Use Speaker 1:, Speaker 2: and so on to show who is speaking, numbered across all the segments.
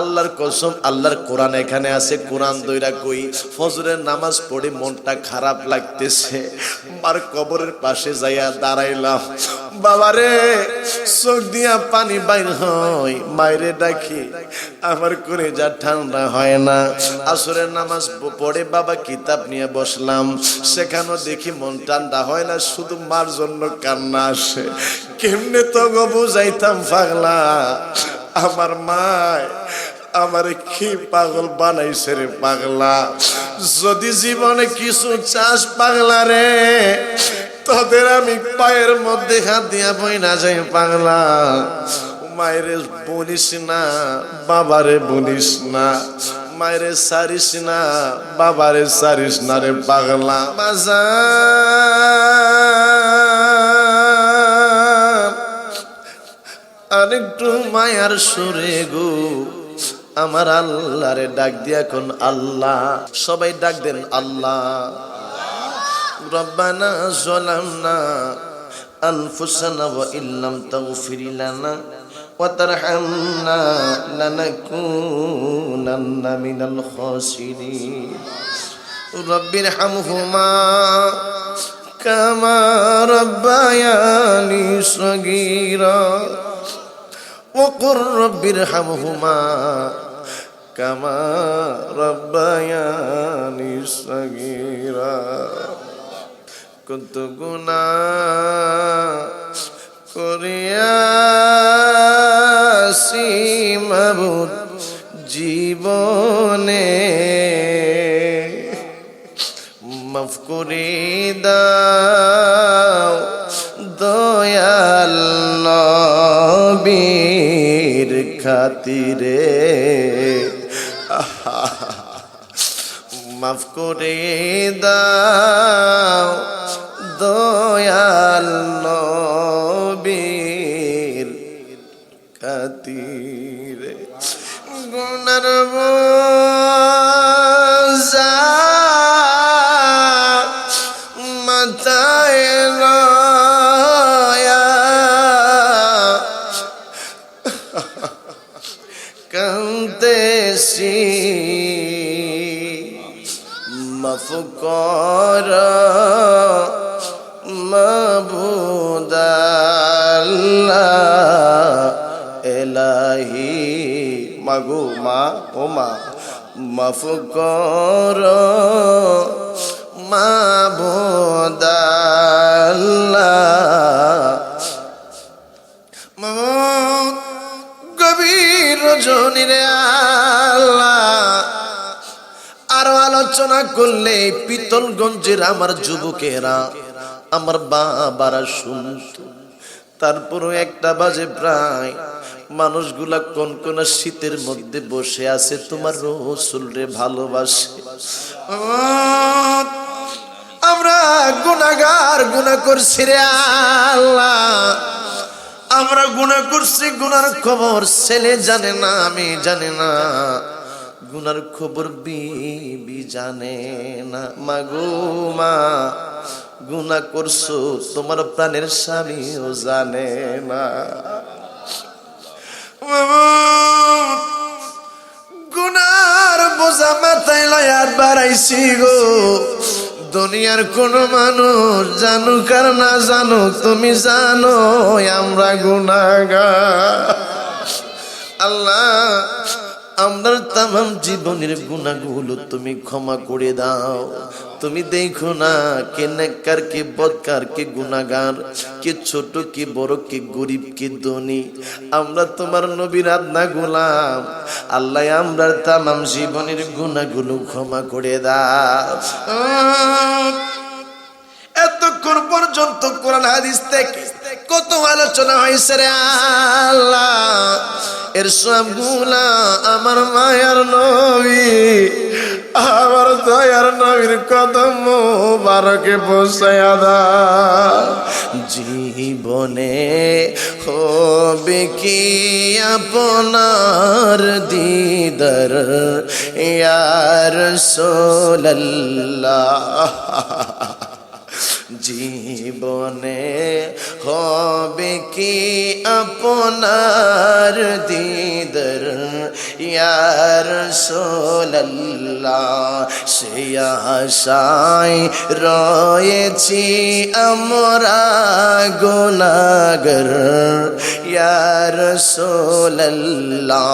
Speaker 1: আল্লাহর কসম, আল্লাহর কোরআন এখানে আছে, কোরআন দইরা কই, ফজরের নামাজ পড়ে মনটা খারাপ লাগতেছে। মার কবরের পাশে যাইয়া দাঁড়াইলাম। বাবারে চোখ দিয়া পানি বাইর হয়, মায়েরে ডাকি, আমার করে যা ঠান্ডা হয় না। আসরের নামাজ পড়ে বাবা কিতাব নিয়ে বসলাম। সেখানেও দেখি মন ঠান্ডা হয় না, শুধু মার জন্য কান্না আসে। কেমনে তো গো বুঝাইতাম পাগলা। আমার মায় আমার কি পাগল বানাইছে রে পাগলা? যদি জীবনে কিছু চাস পাগলা রে, তোদের আমি পায়ের মধ্যে হাত দিয়া বই না যাই পাগলা। মায়েরে বলিস না, বাবারে বলিস না, মায়েরে সারিস না, বাবারে সারিস না রে পাগলা। বাজার আরেকটু মায়ার সুরে গো। আমার আল্লাহরে ডাক দিয়া কোন আল্লাহ সবাই ডাক দেন আল্লাহ রব্বানা জলামনা আনফুসানা ওয়া ইল্লাম তাগফির লানা ওয়া তারহামনা লানাকুনান্না মিনাল খাসিরিন রব্বির হামহুমা কামা রব্বায়ানি সগীরা وقل رب ارحمهما كما ربياني صغيرا كنت গুনা করিয়াছি মাবুদ জীবনে মাফ করে দাও দয়াল নবীর খাতিরে মাফ করে দাও দয়াল নবীর খাতিরে। গুনার এলাহি মাগো মা ও মা মাফ কর মাবুদাল্লাহ মামুদ গভীর রজনীরে আল্লাহ আলোচনা করলে পিতলগঞ্জের আমার যুবকেরা, আমার বাবারা শুনত। তারপরও একটা বাজে প্রায়, মানুষগুলা কোন কোন শীতের মধ্যে বসে আছে, তোমার রসুল রে ভালোবাসে। আমরা গুনাগার গুনাহ করছি রে আল্লাহ। আমরা গুনাহ করছি, গুনার খবর ছেলে জানে না, আমি জানি না। গুনার খবর বিবি জানে না। মাগো মা গুনা করছ, তোমার প্রাণের স্বামীও জানে না। গুনার বোঝা মাথায় লয়ার বাড়াইছি গো। দুনিয়ার কোন মানুষ জানুক আর না জানুক, তুমি জানো আমরা গুনাগা আল্লাহ আমার তাম জীবনের গুণাগুলো তুমি ক্ষমা করে দাও। তুমি দেখো না কে নেককার, কে বদকার, কে গুনাগার, কে ছোট, কে বড়, কে গরিব, কে ধনী। আমরা তোমার নবীর আদনা গোলাম। আল্লাহ আমরা তাম জীবনের গুণাগুলো ক্ষমা করে দাও। এতক্ষণ পর্যন্ত কোরআন হাদিস থেকে কত আলোচনা হয়েছে রে আল্লাহ। এর সবগুলা আমার মায়ার নবী, আমার দয়ার নবীর কদম বারকে পৌঁছায়া দা। জীবনে হবে কি আপনার দিদার? ইয়ার সোল্লাহ জীবনে হবে কি আপনার দিদর ইয়ার সোল্লাহ সে আশায় রয়েছি আমরা গুনাগর ইয়ার সোল্লা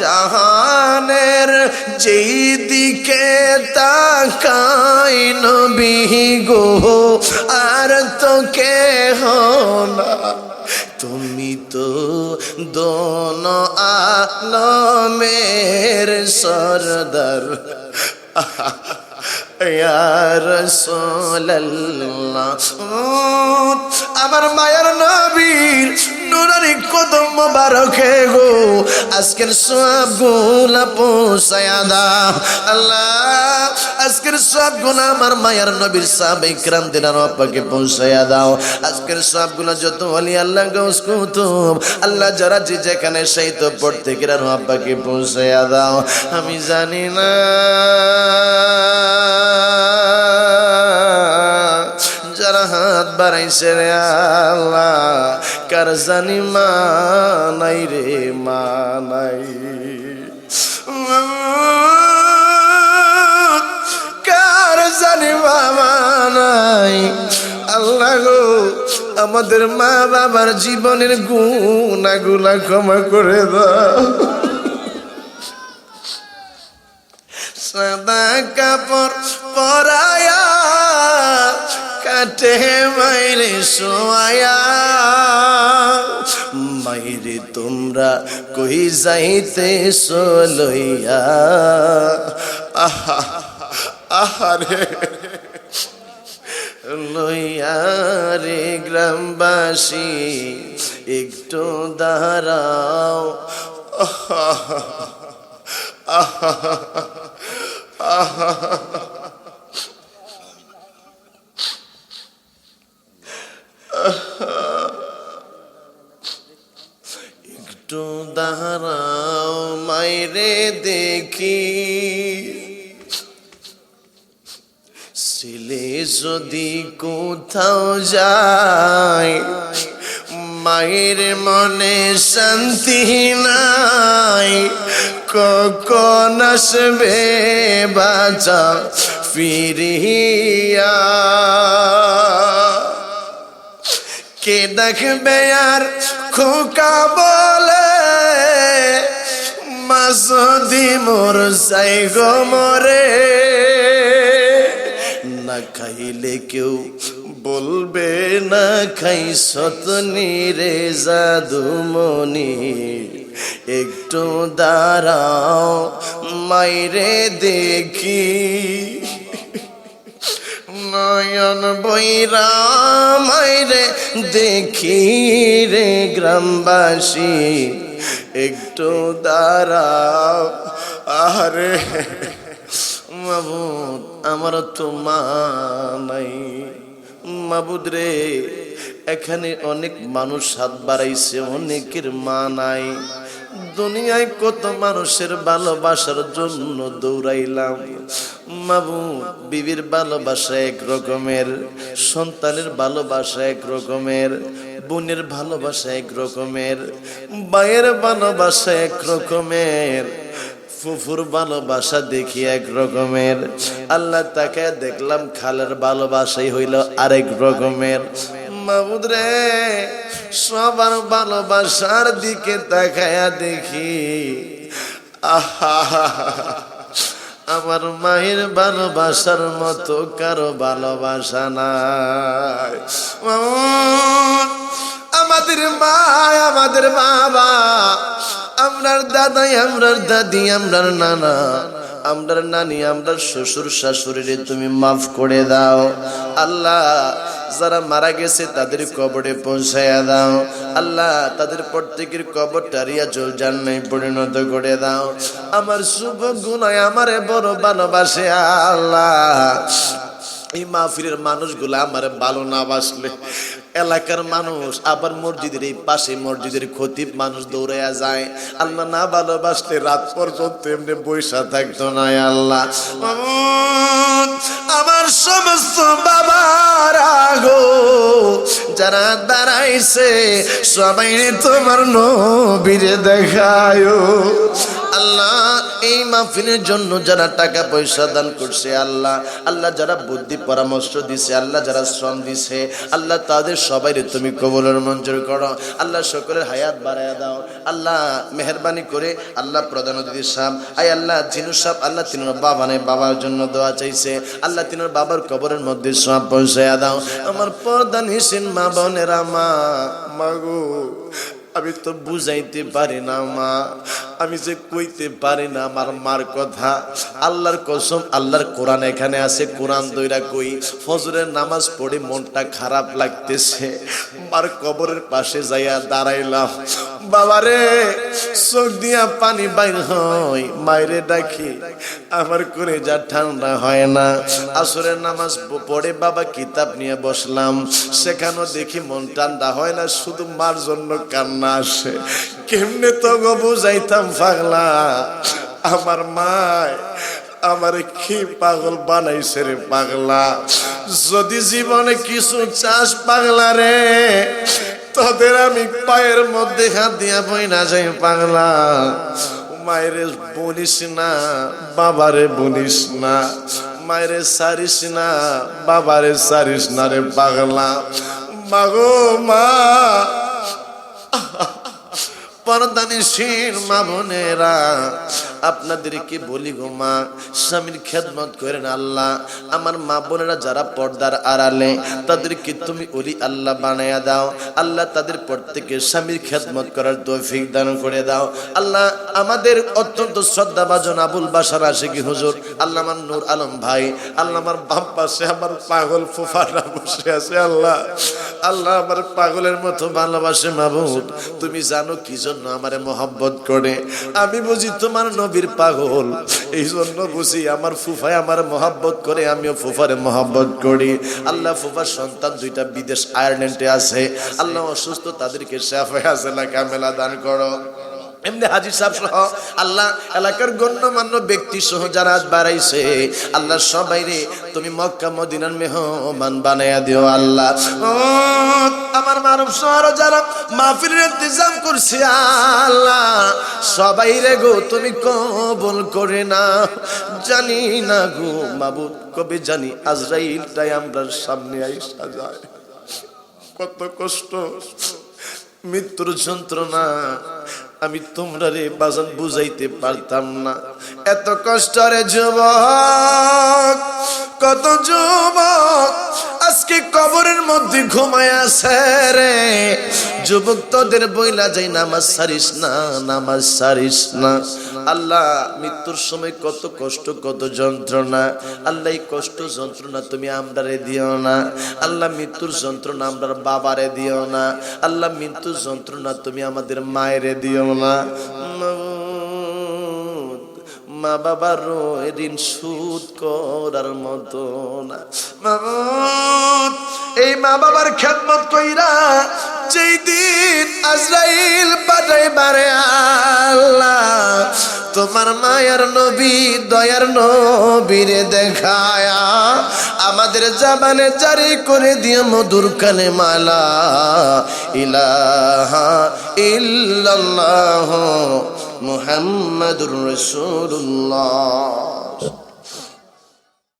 Speaker 1: জাহানের যেই দিকে তাকাই নবী গো, আর তো কে তুমি তো দোন আলমের সরদার। আবার মায়ের নবীর নুরারি কদম মোবারকে গো। আজকের সবগুলা পৌঁছায়া দাও আল্লাহ, আজকের সবগুলা আমার মায়ের নবীর সাহাব ইকরাম দিলার আপাকে পৌঁছায়া দাও আজকের সবগুলা যত বলি আল্লাহ গৌস কুতুব। আল্লাহ যারা যে যেখানে সেই তো পড়তে গেলার আব্বাকে পৌঁছায়া দাও আমি জানি না বাড়াইছে রে আল্লাহ। কার জানি মা নাই রে, মা নাই। কার জানি বাবা নাই। আল্লাহ গো, আমাদের মা বাবার জীবনের গুণাগুলা ক্ষমা করে দাও। সাদা কাপড় পরায়া কাটে মাইরে সোয়া মাইরে তোমরা কই যাইতে লইয়া আহা আহারে লইয়া রে গ্রামবাসী, একটু দাঁড়াও। আহা। একটু দাঁড়াও, মাইরে দেখি। ছেলে যদি কোথাও যায়, মায়ের মনে শান্তি নাই। কখন আসবে বাঁচা ফিরিয়া? কে দেখবে আর খোকা বলে মাসদি মোর সাই গো মরে, না খাইলে কেউ বলবে, না খাই সতনি রে জাদুমনি একটু দাঁড়াও, মাইরে দেখি। নয়ন বৈরা দেখি রে গ্রামবাসী, একটু দাঁড়াও। আরে মাবুদ, আমার তো মা নাই। মাবুদ রে, এখানে অনেক মানুষ হাত বাড়াইছে, অনেকের মা নাই। দুনিয়ায় কত মানুষের ভালোবাসার জন্য দৌড়াইলাম। মাবু বিবির ভালোবাসা এক রকমের, সন্তানের ভালোবাসা এক রকমের, বোনের ভালোবাসা এক রকমের বায়ের ভালোবাসা এক রকমের, ফুফুর ভালোবাসা দেখি এক রকমের। আল্লাহ তাকে দেখলাম খালের ভালোবাসাই হইল আরেক রকমের। মাবুদ রে, সবার ভালোবাসার দিকে তাকায়া দেখি। আহা, আমার মায়ের ভালোবাসার মতো কারও ভালোবাসা নাই। আমাদের মা, আমাদের বাবা, আমরার দাদাই, আমরার দাদি, আমরার নানা। আমরার নানি, আমরার শ্বশুর, শাশুড়িরে তুমি মাফ করে দাও। আল্লাহ, যারা মারা গেছে তাদের কবরে পৌঁছায়া দাও। আল্লাহ, তাদের প্রত্যেকের কবর টারিয়া চল জান্নাই পরিণত করে দাও। আমার শুভ গুণায় আমারে বড় ভালোবাসে আল্লাহ। এই মাহফিলের মানুষগুলো আমার ভালো না বাসলে এলাকার মানুষ আবার মসজিদের এই পাশে মসজিদের খতিব মানুষ দৌড়াইয়া যায়। আল্লাহ না ভালোবাসলে রাত পর্যন্ত এমনি বৈশা থাকতো না আল্লাহ। আমার সমস্ত বাবার আগো যারা দাঁড়াইছে, সবাই তোমার নবীরে দেখায়। আল্লাহ এই মাহফিলের জন্য যারা টাকা পয়সা দান করছে, আল্লাহ আল্লাহ যারা বুদ্ধি পরামর্শ দিছে, আল্লাহ যারা শ্রম দিছে, আল্লাহ তাদের সবাই তুমি কবলের মঞ্জুর করো। আল্লাহ সকলের হায়াত বাড়ায় দাও। আল্লাহ মেহরবানি করে আল্লাহ প্রধান অতিথি সাহ আই আল্লাহ জিনু সাহ আল্লাহ তিনোর বাবা নেই বাবার জন্য দোয়া চাইছে। আল্লাহ তিনোর বাবার কবরের মধ্যে সব পৌঁছায়া দাও। আমার প্রধান হিসেন মা বোনেরা, মা মাগো আমি তো বুঝাইতে পারি না, মা। আমি যে কইতে পারি না, আমার মার কথা। আল্লাহর কসম, আল্লাহর কোরআন এখানে আছে, কোরআন দইরা কই, ফজরের নামাজ পড়ে মনটা খারাপ লাগতেছে। মার কবরের পাশে যাইয়া দাঁড়াইলাম। বাবারে চোখ দিয়া পানি বাইর হয়, মায়েরে ডাকি। আমার করে যা ঠান্ডা হয় না। আসরের নামাজ পড়ে বাবা কিতাব নিয়ে বসলাম। সেখানেও দেখি মন ঠান্ডা হয় না, শুধু মার জন্য কান্না আসে কেমনে তো গো বুঝাইতাম পাগলা? আমার মায় আমারে কি পাগল বানাইছে রে পাগলা? যদি জীবনে কিছু চাষ পাগলা রে, তোদের আমি পায়ের মধ্যে হাত দিয়া বই না যাই পাগলা। মায়ের বলিস না, বাবারে বলিস না, মায়েরে সারিস না, বাবারে সারিস না রে পাগলা। মাগো মা পরদানিসীর বোনেরা আপনাদেরকে বলি গো মা, স্বামীর খেদমত করেন আল্লাহ। আমার মা বোনেরা যারা পর্দার আড়ালে, তাদেরকে তুমি ওলি আল্লাহ বানায়া দাও। আল্লাহ তাদের প্রত্যেকে স্বামীর খেদমত করার তৌফিক দান করে দাও। আল্লাহ, আমাদের অত্যন্ত শ্রদ্ধাভাজন আবুল বাসার আশেকি হুজুর, আল্লাহ আমার নূর আলম ভাই, আল্লাহ আমার বাম পাশে আমার পাগল ফুফারা বসে আছে আল্লাহ। আল্লাহ আমার পাগলের মতো ভালোবাসে মাবুদ। তুমি জানো কি জন্য আমারে মহব্বত করে? আমি বুঝি তোমার নবীর পাগল। এই জন্য বুঝি আমার ফুফায় আমার মহাব্বত করে, আমিও ফুফারে মহাব্বত করি। আল্লাহ ফুফার সন্তান দুইটা বিদেশ, আয়ারল্যান্ডে আছে। আল্লাহ অসুস্থ, তাদেরকে শেফে আছে না কামেলা দান করো। এমনি হাজি সাহেব সহ আল্লাহ এলাকার গণ্যমান্য ব্যক্তি সহ যারা আজ বাড়াইছে, আল্লাহ সবাই রে, তুমি মক্কা মদিনার মেহমান বানাইয়া দিও আল্লাহ। আমার মানব শহর যারা মাহফিলের ইন্তজাম করছে আল্লাহ, সবাই রে গো, তুমি কবল করে না জানি না গো মাবুদ, কবে জানি আজরাইলটাই আমরা সামনে আইসা যায়। কত কষ্ট, মৃত্যুর যন্ত্রণা আমি তোমরা রে বাজান বুঝাইতে পারতাম না। এত কষ্ট রে যুবক, কত যুবক, আজকে কবরের মধ্যে ঘুমায় আছে রে। যুবক তোদের বইলা যাই, নামাজ সারিস না, নামাজ সারিস না। আল্লাহ, মৃত্যুর সময় কত কষ্ট, কত যন্ত্রণা। আল্লাহ, এই কষ্ট যন্ত্রণা তুমি আমরারে দিও না। আল্লাহ, মৃত্যুর যন্ত্রণা আমরা বাবারে দিও না। আল্লাহ, মৃত্যুর যন্ত্রণা তুমি আমাদের মায়েরে দিও না। মা বাবার ঋণ সুদ করার মতো না। এই মা বাবার খেদমত কইরা যেই দিন আজরাইল আল্লাহ, তোমার মায়ার নবী, দয়ার নবীরে দেখায়া আমাদের জাবানে জারি করে দিয়ে মধুর কালে মালা, ইলাহা ইল্লাল্লাহ মুহাম্মাদুর রাসূলুল্লাহ।